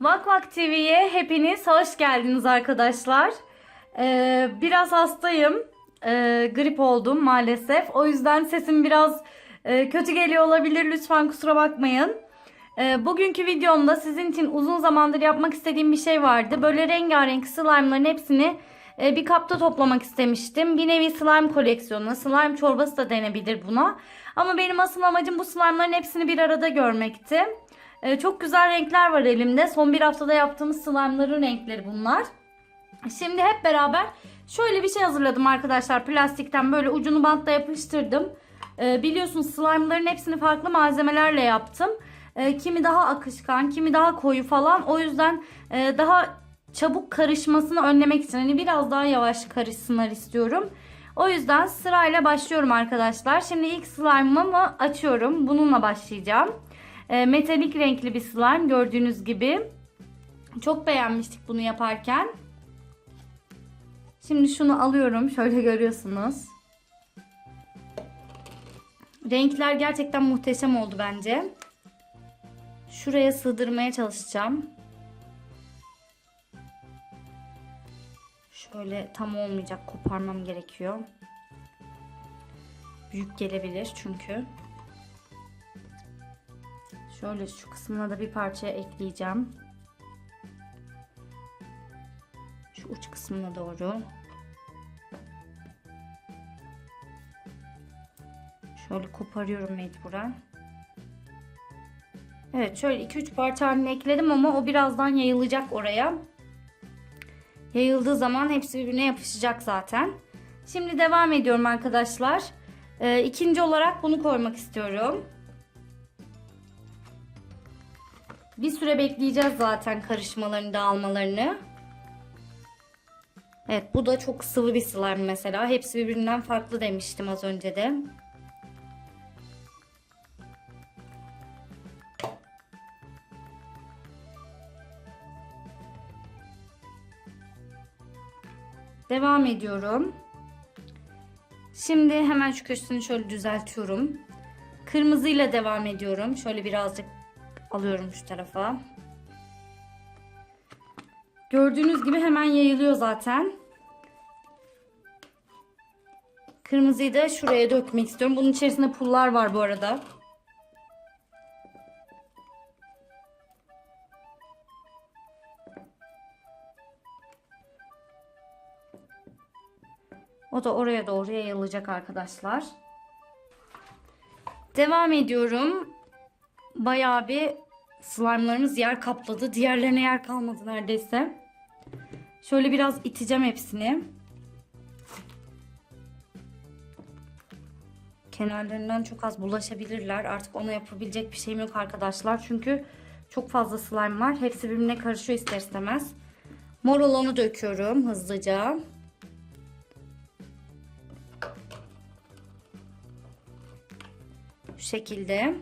Vak Vak TV'ye hepiniz hoş geldiniz arkadaşlar. Ee, biraz hastayım. Ee, grip oldum maalesef. O yüzden sesim biraz e, kötü geliyor olabilir. Lütfen kusura bakmayın. Ee, bugünkü videomda sizin için uzun zamandır yapmak istediğim bir şey vardı. Böyle rengarenk slime'ların hepsini e, bir kapta toplamak istemiştim. Bir nevi slime koleksiyonu, slime çorbası da denebilir buna. Ama benim asıl amacım bu slime'ların hepsini bir arada görmekti. Ee, çok güzel renkler var elimde. Son bir haftada yaptığımız slime'ların renkleri bunlar. Şimdi hep beraber şöyle bir şey hazırladım arkadaşlar. Plastikten böyle ucunu bantla yapıştırdım. Ee, biliyorsunuz slime'ların hepsini farklı malzemelerle yaptım. Ee, kimi daha akışkan, kimi daha koyu falan. O yüzden e, daha çabuk karışmasını önlemek için hani biraz daha yavaş karışsınlar istiyorum. O yüzden sırayla başlıyorum arkadaşlar. Şimdi ilk slime'ımı açıyorum. Bununla başlayacağım. E, metalik renkli bir slime gördüğünüz gibi. Çok beğenmiştik bunu yaparken. Şimdi şunu alıyorum. Şöyle görüyorsunuz. Renkler gerçekten muhteşem oldu bence. Şuraya sığdırmaya çalışacağım. Şöyle tam olmayacak. Koparmam gerekiyor. Büyük gelebilir çünkü. Şöyle şu kısmına da bir parçaya ekleyeceğim. Şu uç kısmına doğru. Şöyle koparıyorum mecburen. Evet şöyle 2-3 parça haline ekledim ama o birazdan yayılacak oraya. Yayıldığı zaman hepsi birbirine yapışacak zaten. Şimdi devam ediyorum arkadaşlar. Ee, ikinci olarak bunu koymak istiyorum. Bir süre bekleyeceğiz zaten karışmalarını, dağılmalarını. Evet bu da çok sıvı bir slime mesela. Hepsi birbirinden farklı demiştim az önce de. Devam ediyorum. Şimdi hemen şu köşesini şöyle düzeltiyorum. Kırmızıyla devam ediyorum. Şöyle birazcık alıyorum şu tarafa. Gördüğünüz gibi hemen yayılıyor zaten. Kırmızıyı da şuraya dökmek istiyorum. Bunun içerisinde pullar var bu arada. Da oraya doğru yayılacak arkadaşlar. Devam ediyorum. Bayağı bir slime'larımız yer kapladı. Diğerlerine yer kalmadı neredeyse. Şöyle biraz iteceğim hepsini. Kenarlarından çok az bulaşabilirler. Artık ona yapabilecek bir şeyim yok arkadaşlar. Çünkü çok fazla slime var. Hepsi birbirine karışıyor ister istemez. Mor olanı döküyorum hızlıca. Şekilde.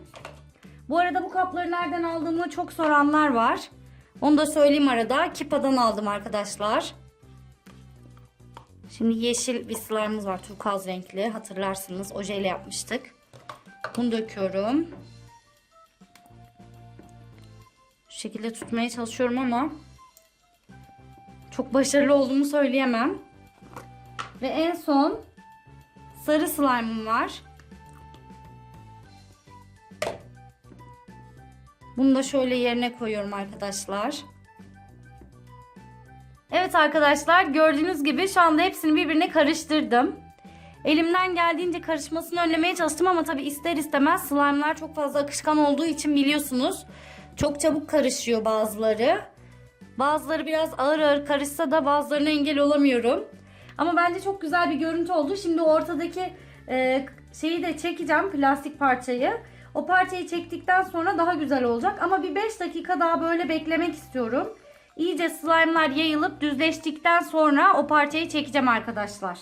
Bu arada bu kapları nereden aldığımı çok soranlar var. Onu da söyleyeyim arada. Kipa'dan aldım arkadaşlar. Şimdi yeşil bir slime'ımız var. Turkuaz renkli. Hatırlarsınız. Ojeyle yapmıştık. Bunu döküyorum. Şu şekilde tutmaya çalışıyorum ama çok başarılı olduğumu söyleyemem. Ve en son sarı slime'ım var. Bunu da şöyle yerine koyuyorum arkadaşlar. Evet arkadaşlar gördüğünüz gibi şu anda hepsini birbirine karıştırdım. Elimden geldiğince karışmasını önlemeye çalıştım ama tabi ister istemez slime'lar çok fazla akışkan olduğu için biliyorsunuz. Çok çabuk karışıyor bazıları. Bazıları biraz ağır ağır karışsa da bazılarına engel olamıyorum. Ama bence çok güzel bir görüntü oldu. Şimdi ortadaki e, şeyi de çekeceğim plastik parçayı. O parçayı çektikten sonra daha güzel olacak. Ama bir 5 dakika daha böyle beklemek istiyorum. İyice slime'lar yayılıp düzleştikten sonra o parçayı çekeceğim arkadaşlar.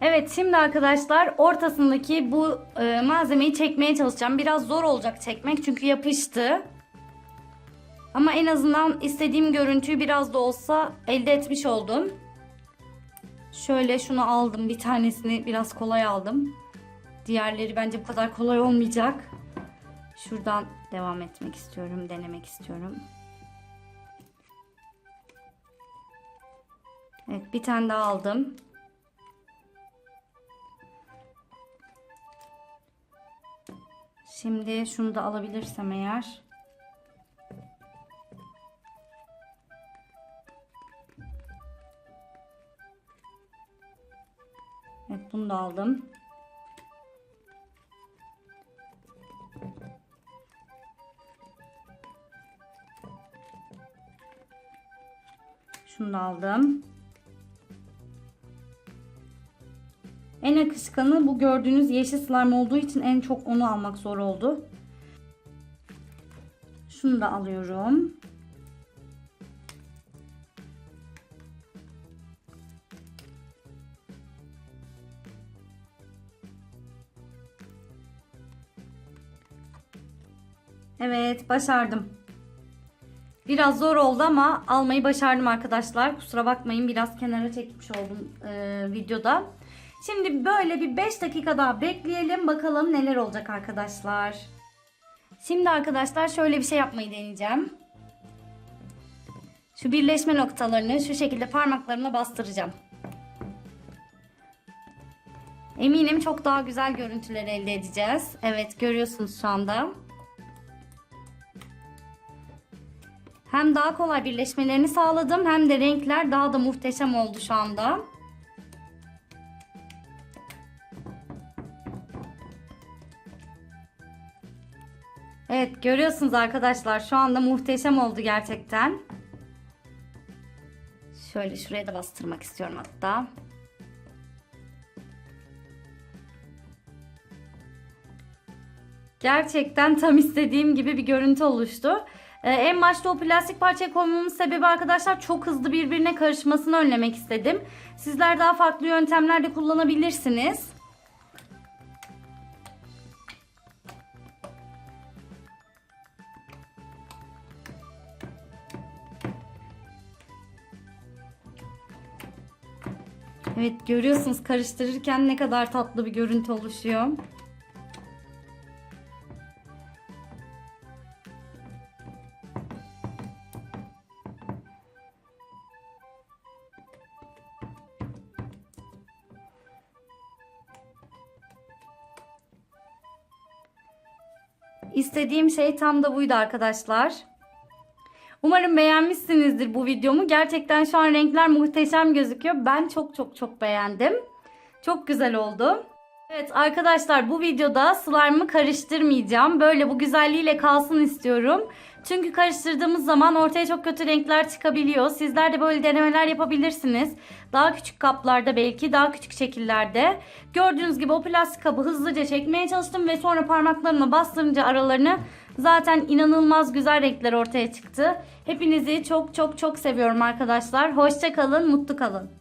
Evet şimdi arkadaşlar ortasındaki bu e, malzemeyi çekmeye çalışacağım. Biraz zor olacak çekmek çünkü yapıştı. Ama en azından istediğim görüntüyü biraz da olsa elde etmiş oldum. Şöyle şunu aldım bir tanesini biraz kolay aldım. Diğerleri bence bu kadar kolay olmayacak. Şuradan devam etmek istiyorum. Denemek istiyorum. Evet bir tane daha aldım. Şimdi şunu da alabilirsem eğer. Evet bunu da aldım. Şunu da aldım. En akışkanı bu gördüğünüz yeşil slime olduğu için en çok onu almak zor oldu. Şunu da alıyorum. Evet başardım. Biraz zor oldu ama almayı başardım arkadaşlar. Kusura bakmayın biraz kenara çekmiş oldum e, videoda. Şimdi böyle bir 5 dakika daha bekleyelim. Bakalım neler olacak arkadaşlar. Şimdi arkadaşlar şöyle bir şey yapmayı deneyeceğim. Şu birleşme noktalarını şu şekilde parmaklarımla bastıracağım. Eminim çok daha güzel görüntüler elde edeceğiz. Evet görüyorsunuz şu anda. Hem daha kolay birleşmelerini sağladım hem de renkler daha da muhteşem oldu şu anda. Evet görüyorsunuz arkadaşlar şu anda muhteşem oldu gerçekten. Şöyle şuraya da bastırmak istiyorum hatta. Gerçekten tam istediğim gibi bir görüntü oluştu. Ee, en başta o plastik parçayı koymamın sebebi arkadaşlar çok hızlı birbirine karışmasını önlemek istedim. Sizler daha farklı yöntemler de kullanabilirsiniz. Evet görüyorsunuz karıştırırken ne kadar tatlı bir görüntü oluşuyor. İstediğim şey tam da buydu arkadaşlar. Umarım beğenmişsinizdir bu videomu. Gerçekten şu an renkler muhteşem gözüküyor. Ben çok çok çok beğendim. Çok güzel oldu. Evet arkadaşlar bu videoda slime'ı karıştırmayacağım. Böyle bu güzelliğiyle kalsın istiyorum. Çünkü karıştırdığımız zaman ortaya çok kötü renkler çıkabiliyor. Sizler de böyle denemeler yapabilirsiniz. Daha küçük kaplarda belki daha küçük şekillerde. Gördüğünüz gibi o plastik kabı hızlıca çekmeye çalıştım ve sonra parmaklarımla bastırınca aralarını zaten inanılmaz güzel renkler ortaya çıktı. Hepinizi çok çok çok seviyorum arkadaşlar. Hoşça kalın, mutlu kalın.